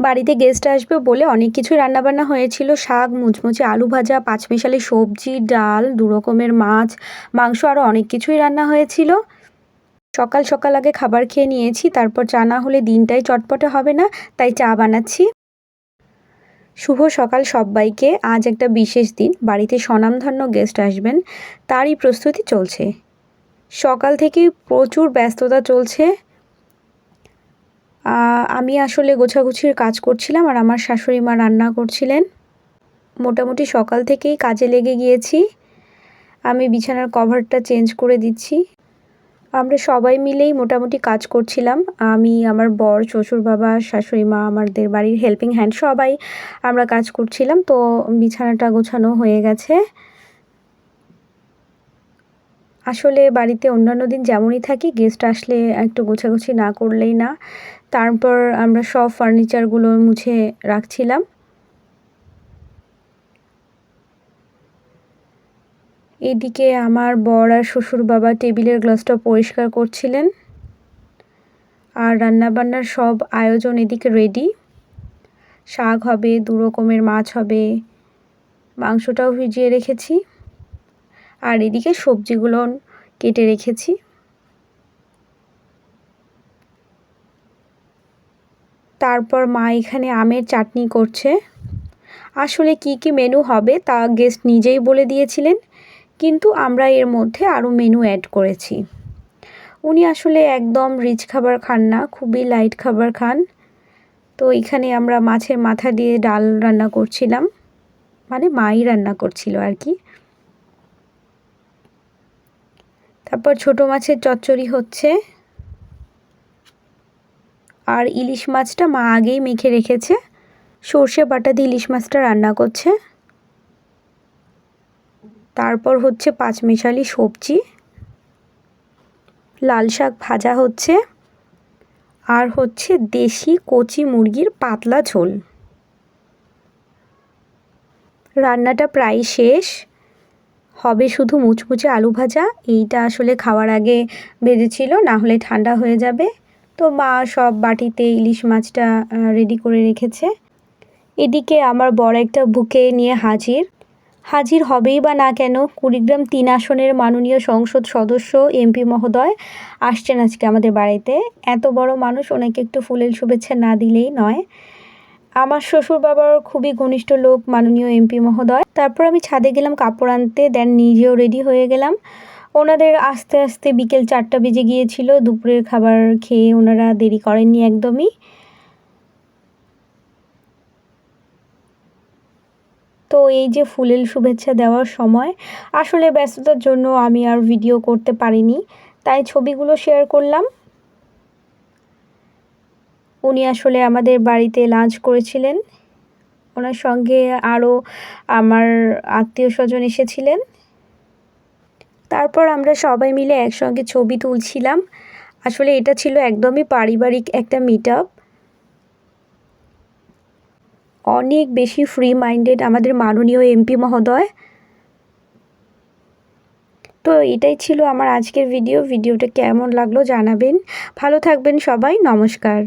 বাড়িতে গেস্ট আসবে বলে অনেক কিছুই রান্নাবান্না হয়েছিল। শাক, মুচমুচে, আলু ভাজা, পাঁচমিশালি সবজি, ডাল, দু রকমের মাছ, মাংস আরও অনেক কিছুই রান্না হয়েছিল। সকাল সকাল আগে খাবার খেয়ে নিয়েছি, তারপর চা না হলে দিনটাই চটপটে হবে না, তাই চা বানাচ্ছি। শুভ সকাল সবাইকে, আজ একটা বিশেষ দিন, বাড়িতে স্বনামধন্য গেস্ট আসবেন, তারই প্রস্তুতি চলছে। সকাল থেকেই প্রচুর ব্যস্ততা চলছে। আমি আসলে গোছাগুছির কাজ করছিলাম আর আমার শাশুড়ি মা রান্না করছিলেন। মোটামুটি সকাল থেকেই কাজে লেগে গিয়েছি। আমি বিছানার কভারটা চেঞ্জ করে দিচ্ছি। আমরা সবাই মিলেই মোটামুটি কাজ করছিলাম। আমি, আমার বর শ্বশুর বাবা শাশুড়ি মা, আমাদের বাড়ির হেল্পিং হ্যান্ড সবাই আমরা কাজ করছিলাম। তো বিছানাটা গোছানো হয়ে গেছে। আসলে বাড়িতে অন্যান্য দিন যেমনই থাকি গেস্ট আসলে একটু গোছাগুছি না করলেই না। তারপর আমরা সব ফার্নিচারগুলো মুছে রাখছিলাম। এদিকে আমার বর আর শ্বশুর বাবা টেবিলের গ্লাসটা পরিষ্কার করছিলেন। আর রান্নাবান্নার সব আয়োজন এদিকে রেডি শাক হবে, দু রকমের মাছ হবে, মাংসটাও ভিজিয়ে রেখেছি। আর এদিকে সবজিগুলো কেটে রেখেছি। তারপর মা এখানে আমের চাটনি করছে। আসলে কি কি মেনু হবে তা গেস্ট নিজেই বলে দিয়েছিলেন, কিন্তু আমরা এর মধ্যে আরও মেনু অ্যাড করেছি। উনি আসলে একদম রিচ খাবার খান না, খুবই লাইট খাবার খান। তো এখানে আমরা মাছের মাথা দিয়ে ডাল রান্না করছিলাম। মানে মাই রান্না করছিল আর কি। তারপর ছোট মাছের চচ্চড়ি হচ্ছে। আর ইলিশ মাছটা মা আগেই মেখে রেখেছে। সর্ষে বাটা দিয়ে ইলিশ মাছটা রান্না করছে। তারপর হচ্ছে পাঁচমেশালি সবজি। লাল শাক ভাজা হচ্ছে। আর হচ্ছে দেশি কচি মুরগির পাতলা ঝোল। রান্নাটা প্রায় শেষ। হবে শুধু মুচমুচে আলু ভাজা? এইটা আসলে খাওয়ার আগে বেজেছিল না হলে ঠান্ডা হয়ে যাবে। তো মা সব বাটিতে ইলিশ মাছটা রেডি করে রেখেছে। এদিকে আমার বড় একটা বুকে নিয়ে হাজির। হাজির হবেই বা না কেন, কুড়িগ্রাম তিন আসনের মাননীয় সংসদ সদস্য এমপি মহোদয় আসছেন আজকে আমাদের বাড়িতে। এত বড় মানুষ, ওনাকে একটু ফুলের শুভেচ্ছা না দিলেই নয়। আমার শ্বশুর বাবার খুবই ঘনিষ্ঠ লোক মাননীয় এমপি মহোদয়। তারপর আমি ছাদে গেলাম, কাপড় আনতে দেন নিজেও রেডি হয়ে গেলাম। ওনাদের আস্তে আস্তে বিকেল চারটা বেজে গিয়েছিল, দুপুরের খাবার খেয়ে ওনারা দেরি করেননি একদমই। তো এই যে ফুলেল শুভেচ্ছা দেওয়ার সময়, আসলে ব্যস্ততার জন্য আমি আর ভিডিও করতে পারিনি, তাই ছবিগুলো শেয়ার করলাম। উনি আসলে আমাদের বাড়িতে লাঞ্চ করেছিলেন। ওনার সঙ্গে আরও আমার আত্মীয় স্বজন এসেছিলেন। তারপর আমরা সবাই মিলে একসঙ্গে ছবি তুলছিলাম। আসলে এটা ছিল একদমই পারিবারিক একটা মিট আপ অনেক বেশি ফ্রি মাইন্ডেড আমাদের মাননীয় এমপি মহোদয়। তো এটাই ছিল আমার আজকের ভিডিও ভিডিওটা কেমন লাগল জানাবেন। ভালো থাকবেন সবাই। নমস্কার।